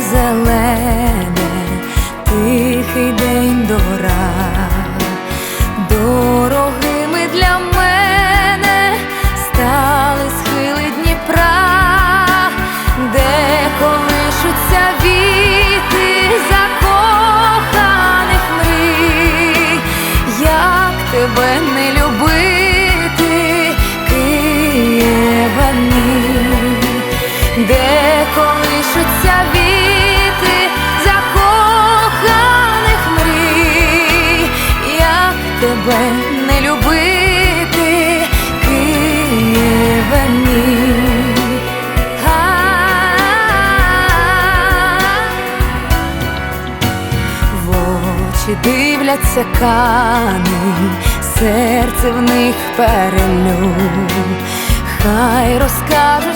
зелене, тихий день дора, дорогими для мене стали схили Дніпра, де колишуться віти закоханих мрій, як тебе не любити, Києва мій де колишуться віти очі дивляться кани, серце в них перелю. Хай розкажуть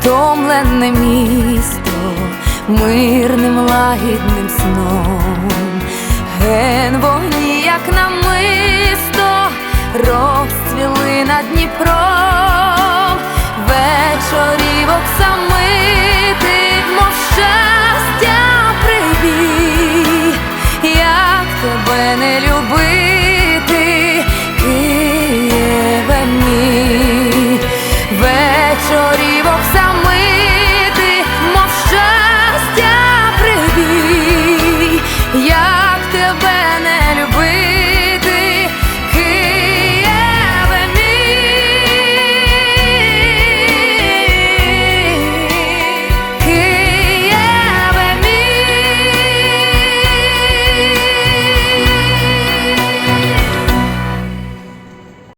втомлене місто, мирним лагідним сном, ген вогні, як намисто, розцвіли над Дніпром, вечорівок самити, мов щастя прибій, як тебе не любив.